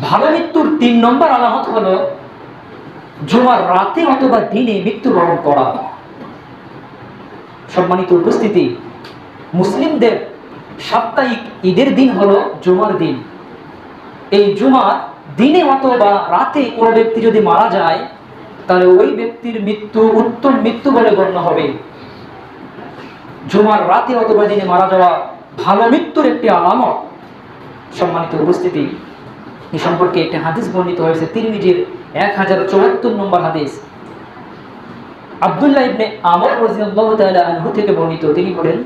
ভালো মৃত্যুর তিন নম্বর আলামত হলো, জুমার রাতে অথবা দিনে মৃত্যুবরণ করা। সম্মানিত উপস্থিতি, মুসলিমদের সাপ্তাহিক ঈদের দিন হলো জুমার দিন। এই জুমার দিনে অথবা রাতে কোনো ব্যক্তি যদি মারা যায়, তাহলে ওই ব্যক্তির মৃত্যু উত্তম মৃত্যু বলে গণ্য হবে। জুমার রাতে অথবা দিনে মারা যাওয়া ভালো মৃত্যুর একটি আলামত। সম্মানিত উপস্থিতি এই সম্পর্কে একটি হাদিস বর্ণিত হয়েছে, তিরমিজির এক হাজার চুয়াত্তর নম্বর হাদিস। আব্দুল্লাহ ইবনে আমর রাদিয়াল্লাহু তাআলা আনহু থেকে বর্ণিত, তিনি বলেন,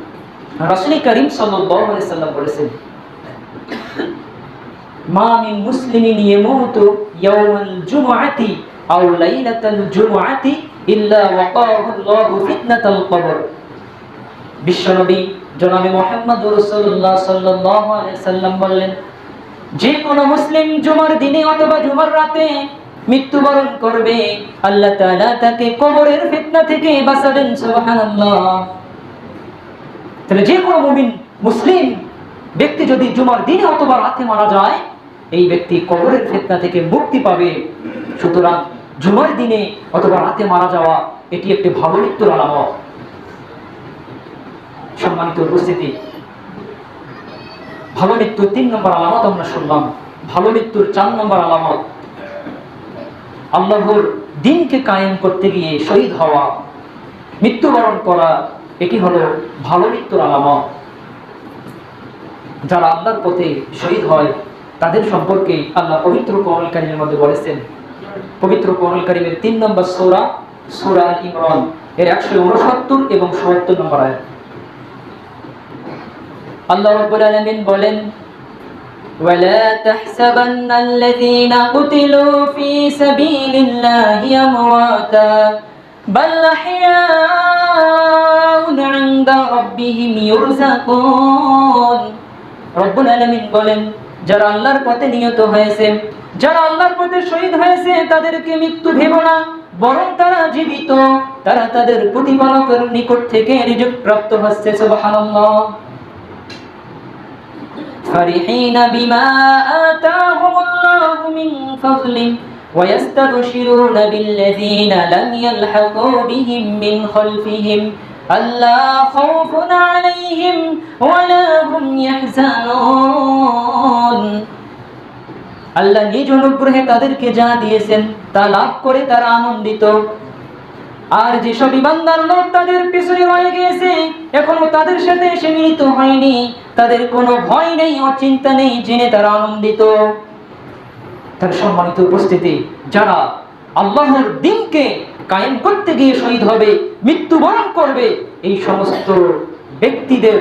রাসূল করিম সাল্লাল্লাহু আলাইহি সাল্লাম বলেছেন, মা মিন মুসলিমিন ইয়ামুতু ইয়াওমাল জুমআতি আও লাইলাতাল জুমআতি ইল্লা ওয়াকাহু আল্লাহু ফিতনাতাল কবর। বিশ্বনবী জনাবে মোহাম্মদ রাসূলুল্লাহ সাল্লাল্লাহু আলাইহি সাল্লাম বললেন যে কোনো মুসলিম জুমার দিনে অথবা জুমার রাতে মৃত্যুবরণ করবে। আল্লাহ তাআলা তাকে কবরের ফিতনা থেকে বাঁচাবেন, সুবহানাল্লাহ। তাহলে যে কোনো মুমিন, মুসলিম ব্যক্তি যদি জুমার দিনে অথবা রাতে মারা যায়, এই ব্যক্তি কবরের ফিতনা থেকে মুক্তি পাবে। সুতরাং জুমার দিনে অথবা রাতে মারা যাওয়া, এটি একটি ভালো মৃত্যুর আলামত। সম্মানিত উপস্থিতি ভালো মৃত্যুর তিন নম্বর আলামত আমরা শুনলাম। ভালো মৃত্যুর চার নম্বর আলামত। আল্লাহর দিনকে কায়েম করতে গিয়ে শহীদ হওয়া, মৃত্যুবরণ করা, এটি হলো ভালো মৃত্যুর আলামত। যারা আল্লাহর পথে শহীদ হয়, তাদের সম্পর্কে আল্লাহ পবিত্র কোরআন কারিমের মধ্যে বলেছেন। পবিত্র কোরআন কারিমের তিন নম্বর সূরা সূরা ইমরান। এর একশো উনসত্তর এবং সত্তর নম্বর আয়াত। আল্লাহ রাব্বুল আলামিন বলেন ولا تحسبن الذين قتلوا في سبيل الله أمواتا بل أحياء عند ربهم يرزقون রব্বুল আলামিন বলেন যারা আল্লাহর পথে নিহত হয়েছে যারা আল্লাহর পথে শহীদ হয়েছে তাদেরকে মৃত্যু ভেব না বরং তারা জীবিত তারা তাদের প্রতিপালকের নিকট থেকে রিজিক প্রাপ্ত হচ্ছে সুবহানাল্লাহ فرحين بما آتاهم الله من فضله ويستبشرون بالذين لم يلحقوا بهم من خلفهم ألا خوف عليهم ولا هم يحزنون আল্লাহ নিজ অনুগ্রহে তাদেরকে যা দিয়েছেন তা লাভ করে তারা আনন্দিত আর যেসব ইমানদার লোক তাদের পিছনে রয়ে গিয়েছে, এখনও তাদের সাথে এসে মিলিত হয়নি। তাদের কোনো ভয় নেই, অচিন্তা নেই, জেনে তারা আনন্দিত। তার সম্মানিত উপস্থিতি, যারা আল্লাহর দিনকে কায়েম করতে গিয়ে শহীদ হবে, মৃত্যুবরণ করবে, এই সমস্ত ব্যক্তিদের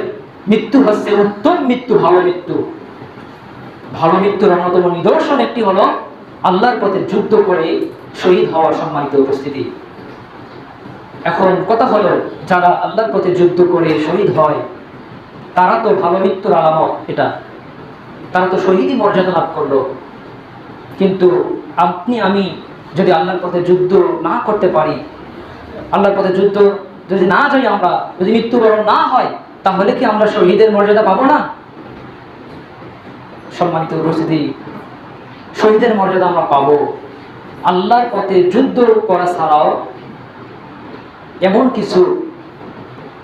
মৃত্যু হচ্ছে উত্তম মৃত্যু, ভালো মৃত্যু। ভালো মৃত্যুর অন্যতম নিদর্শন একটি হলো আল্লাহর পথে যুদ্ধ করে শহীদ হওয়ার সম্মানিত উপস্থিতি। এখন কথা হলো, যারা আল্লাহর পথে যুদ্ধ করে শহীদ হয়, তারা তো ভালো মৃত্যুর আলামত এটা। তারা তো শহীদই মর্যাদা লাভ করল। কিন্তু আপনি, আমি যদি আল্লাহর পথে যুদ্ধ না করতে পারি, আল্লাহর পথে যুদ্ধ যদি না যাই আমরা, যদি মৃত্যুবরণ না হয়, তাহলে কি আমরা শহীদের মর্যাদা পাবো না? সম্মানিত উপস্থিতি, শহীদের মর্যাদা আমরা পাবো। আল্লাহর পথে যুদ্ধ করা ছাড়াও এমন কিছু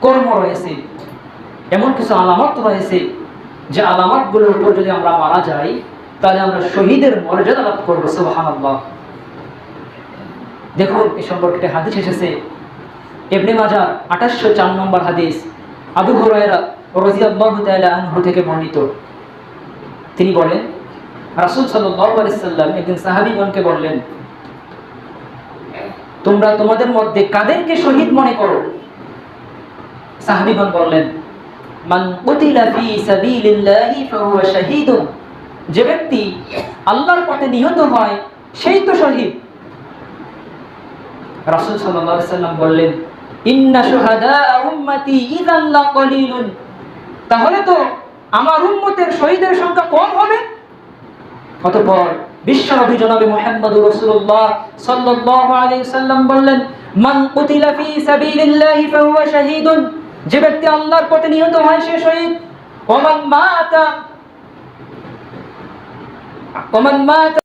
কর্ম রয়েছে, এমন কিছু আলামত রয়েছে যে আলামতগুলোর উপর যদি আমরা মারা যাই, তাহলে আমরা শহীদের মর্যাদা লাভ করব সুবাহান দেখুন, এ সম্পর্কে হাদিস এসেছে। এমনি মাজার আঠাশশো চার নম্বর হাদিস, আবু তাআলা আনহু থেকে বর্ণিত। তিনি বলেন, রাসূল সাল্লাম একদিন সাহাবীগণকে বললেন তোমরা তোমাদের মধ্যে কাদেরকে শহীদ মনে করো? সাহাবীগণ বললেন, মান কুতিলা ফি সাবিলিল্লাহি ফাহুয়া শাহীদুন। যে ব্যক্তি আল্লাহর পথে নিহত হয়, সেই তো শহীদ। রাসূল সাল্লাল্লাহু আলাইহি সাল্লাম বললেন, ইন্না শুহাদা উম্মতি ইযান লাকালিলুন তাহলে তো আমার উম্মতের শহীদের সংখ্যা কম হবে। অতঃপর বিশ্বনবী জনাবে মুহাম্মদুর রাসূলুল্লাহ সাল্লাল্লাহু আলাইহি সাল্লাম বললেন, মান কুতিলা ফি সাবিলিল্লাহি ফাহুয়া শাহীদুন যে ব্যক্তি আল্লাহর পথে নিহত হয় সে শহীদ। ওমান মাতা ওমান মাতা